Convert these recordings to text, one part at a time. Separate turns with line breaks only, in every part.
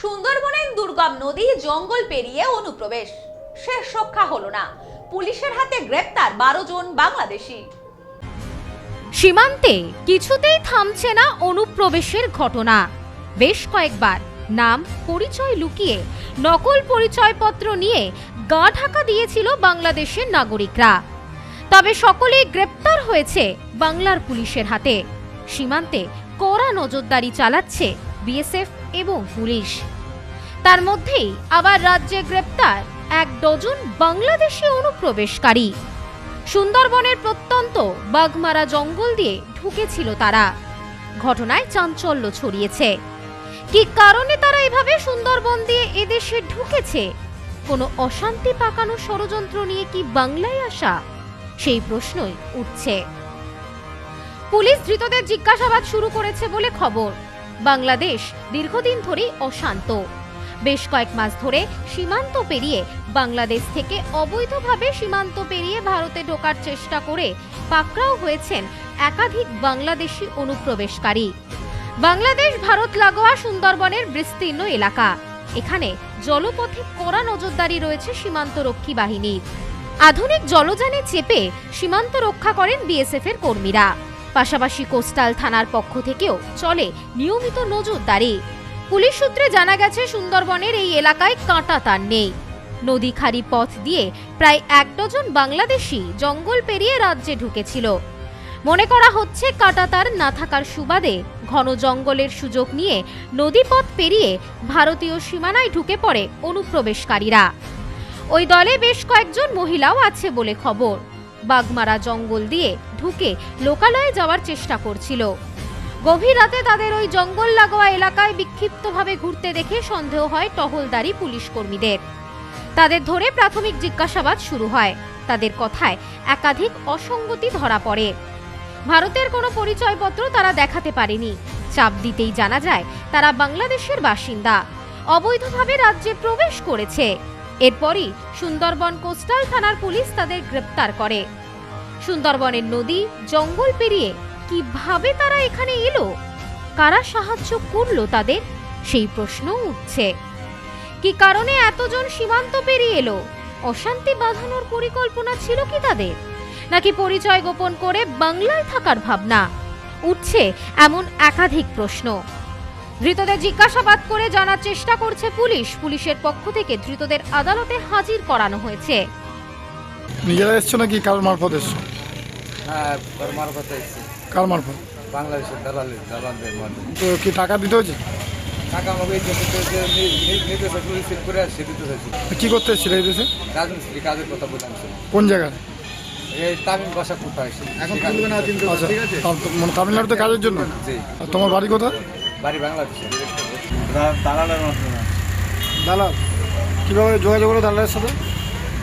সুন্দরবনের দুর্গম নদী জঙ্গল পেরিয়ে অনুপ্রবেশ। শেষ রক্ষা হলো না। পুলিশের হাতে গ্রেপ্তার বারো জন বাংলাদেশি।
সীমান্তে কিছুতেই থামছে না অনুপ্রবেশের ঘটনা। বেশ কয়েকবার নাম, পরিচয় লুকিয়ে নকল পরিচয়পত্র নিয়ে গা ঢাকা দিয়েছিল বাংলাদেশের নাগরিকরা। তবে সকলেই গ্রেপ্তার হয়েছে বাংলার পুলিশের হাতে। সীমান্তে কড়া নজরদারি চালাচ্ছে বিএসএফ এবং পুলিশ। তার মধ্যেই আবার রাজ্যে গ্রেপ্তার এক ডজন বাংলাদেশি অনুপ্রবেশকারী। সুন্দরবনের প্রত্যন্ত বাঘমারা জঙ্গল দিয়ে ঢুকেছিল তারা। ঘটনায় চাঞ্চল্য ছড়িয়েছে। কি কারণে তারা এভাবে সুন্দরবন দিয়ে এদেশে ঢুকেছে? কোনো অশান্তি পাকানো ষড়যন্ত্র নিয়ে কি বাংলায় আসা? সেই প্রশ্নই উঠছে। পুলিশ ধৃতদের জিজ্ঞাসাবাদ শুরু করেছে বলে খবর। বাংলাদেশ দীর্ঘদিন ধরেই অশান্ত। বেশ কয়েক মাস ধরে সীমান্ত পেরিয়ে বাংলাদেশ থেকে অবৈধভাবে সীমান্ত পেরিয়ে ভারতে ঢোকার চেষ্টা করে পাকড়াও হয়েছেন একাধিক বাংলাদেশি অনুপ্রবেশকারী। বাংলাদেশ, ভারত, লাগোয়া, সুন্দরবনের বিস্তীর্ণ এলাকা। এখানে জলপথে কড়া নজরদারি রয়েছে সীমান্তরক্ষী বাহিনীর। আধুনিক জলযানে চেপে সীমান্ত রক্ষা করেন বিএসএফ এর কর্মীরা। পাশাপাশি কোস্টাল থানার পক্ষ থেকেও চলে নিয়মিত নজরদারি। পুলিশ সূত্রে জানা গেছে, সুন্দরবনের এই এলাকায় কাঁটা তার নেই। নদী খাড়ি পথ দিয়ে প্রায় এক ডজন বাংলাদেশি জঙ্গল পেরিয়ে রাজ্যে ঢুকেছিল। মনে করা হচ্ছে কাঁটাতার না থাকার সুবাদে ঘন জঙ্গলের সুযোগ নিয়ে নদীপথ পেরিয়ে ভারতীয় সীমানায় ঢুকে পড়ে অনুপ্রবেশকারীরা। ওই দলে বেশ কয়েকজন মহিলাও আছে বলে খবর। বাগমারা জঙ্গল দিয়ে ঢুকে লোকালয়ে যাওয়ার চেষ্টা করছিল। গভীর রাতে তাদের ওই জঙ্গল লাগোয়া এলাকায় বিক্ষিপ্তভাবে ঘুরতে দেখে সন্দেহ হয় টহলদারি পুলিশ কর্মীদের। তাদের ধরে প্রাথমিক জিজ্ঞাসাবাদ শুরু হয়। তাদের কথায় একাধিক অসঙ্গতি ধরা পড়ে। ভারতের কোনো পরিচয়পত্র তারা দেখাতে পারেনি। চাপ দিতেই জানা যায়, তারা বাংলাদেশের বাসিন্দা। অবৈধভাবে রাজ্যে প্রবেশ করেছে। এরপরই সুন্দরবন কোস্টাল থানার পুলিশ তাদের গ্রেপ্তার করে। সুন্দরবনের নদী, জঙ্গল পেরিয়ে কীভাবে তারা এখানে এলো? কারা সাহায্য করল তাদের? সেই প্রশ্ন উঠছে। কি কারণে এতজন সীমান্ত পেরিয়ে এলো? অশান্তি বাঁধানোর পরিকল্পনা ছিল কি তাদের? নাকি পরিচয় গোপন করে বাংলায় থাকার ভাবনা? উঠছে এমন একাধিক প্রশ্ন। ধৃতদের জিজ্ঞাসাবাদ করে জানার চেষ্টা করছে পুলিশ। পুলিশের পক্ষ থেকে ধৃতদের আদালতে হাজির করানো হয়েছে।
নিজেরা এসছো নাকি? কার মারফত এসছো?
হ্যাঁ ওর মারফত এসেছি
কার মারফত?
বাংলাদেশের দালালের দালালদের মাধ্যমে
তো কি টাকা দিতে হয়েছে?
টাকা আমাকে করে আসছে দিতে হয়েছে।
কি করতে এসেছিলে এই দেশে?
রাজমিস্ত্রি কাজের কথা বললাম
কোন জায়গায়? আচ্ছা মানে তামিলনাড়ুতে কাজের জন্য? তোমার বাড়ি কোথায়?
বাড়ি বাংলাদেশে দালালের মাধ্যমে।
দালাল? কীভাবে যোগাযোগ করো দালালের সাথে?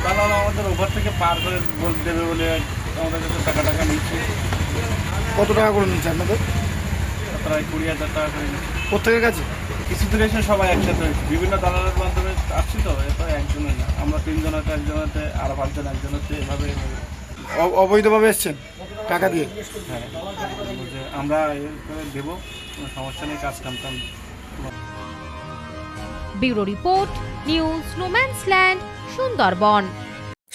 দালাল আমাদের ওভার থেকে পার করে বল দেবে বলে আমাদের কাছে টাকা টাকা নিচ্ছে।
কত টাকা করে নিচ্ছে আপনাদের?
প্রায় কুড়ি হাজার টাকা করে নিচ্ছে।
প্রত্যেকের কাছে?
কিছু দূরে এসে সবাই একসাথে। বিভিন্ন দালালের মাধ্যমে আসছি তো এটা একজনের না। আমরা তিনজনের একজনেতে আর পাঁচজন একজনেতে এভাবে
অবৈধভাবে এসছেন টাকা দিয়ে?
হ্যাঁ আমরা এর করে দেবো কোনো সমস্যা নেই কাজ কাম কাম
bureau report news Sundarban.